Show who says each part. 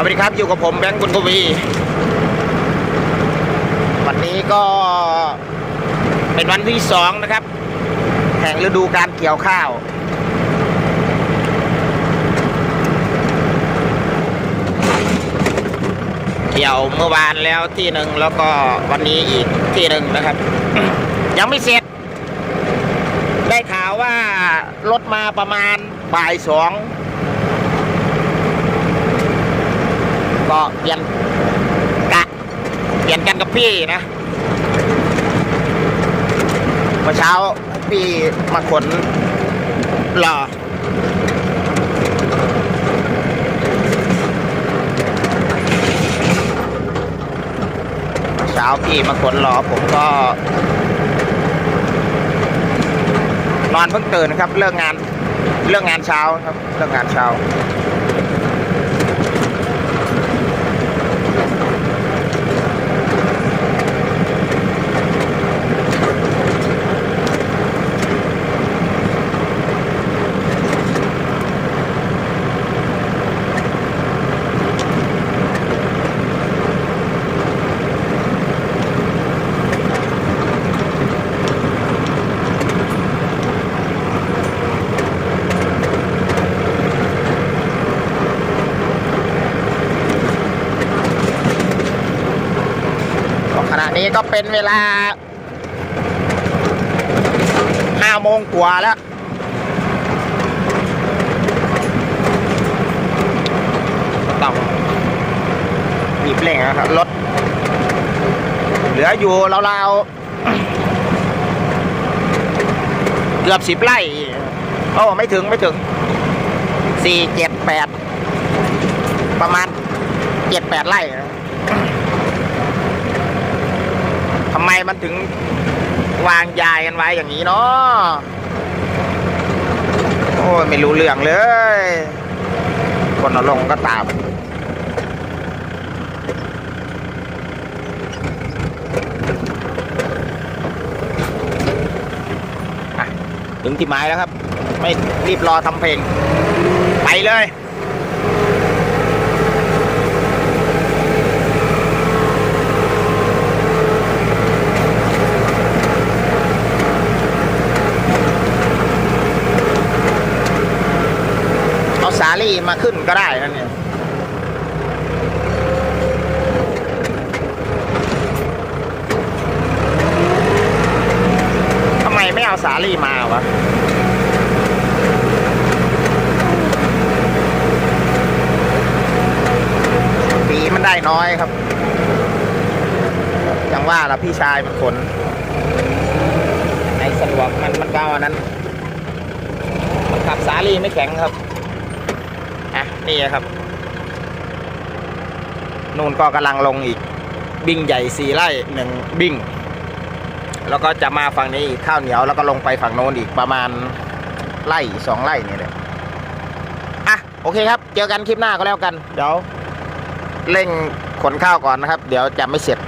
Speaker 1: สวัสดีครับอยู่กับผมแบงค์บุญทวี วันนี้ก็เป็นวันที่สองนะครับ แห่งฤดูการเกี่ยวข้าว เกี่ยวเมื่อวานแล้วที่หนึ่งแล้วก็วันนี้อีกที่หนึ่งนะครับ ยังไม่เสร็จ ได้ข่าวว่ารถมาประมาณบ่ายสอง ก็เปลี่ยนกะเปลี่ยนกันกับพี่นะเมื่อเช้าพี่มาขนหล่อเมื่อเช้าพี่มาขนหล่อผมก็ นอนเพิ่งตื่นครับ เลิกงานเลิกงานเช้าครับ เลิกงานเช้า นี้ก็เป็นเวลาห้าโมงกว่าแล้วต้องรีบเร่งนะครับรถ เหลืออยู่ราวๆเกือบสิบไร่โอ้ไม่ถึงไม่ถึงสี่เจ็ดแปดประมาณเจ็ดแปดไร่นะ ทำไมมัน ถึงวางยายกันไว้อย่างนี้เนาะโอ้ยไม่รู้เรื่องเลย คนเอาลงก็ตามถึงที่หมายแล้วครับ ไม่รีบรอทำเพลง ไปเลย เอาสาลี่มาขึ้นก็ได้นั่นเนี่ยทำไมไม่เอาสาลี่มาวะปีมันได้น้อยครับอย่างว่าละพี่ชายมันขนในสะดวกมันมันเก้าอันนั้นมันขับสาลีไม่แข็งครับะนี่ครับนู่นก็กำลังลงอีกบิ้งใหญ่สี่ไร่หนึ่งบิ้งแล้วก็จะมาฝั่งนี้อีกข้าวเหนียวแล้วก็ลงไปฝั่งโน้นอีกประมาณไร่สองไร่นี่แหละอะโอเคครับ เจอกันคลิปหน้าก็แล้วกัน เดี๋ยวเร่งขนข้าวก่อนนะครับ เดี๋ยวจะไม่เสร็จ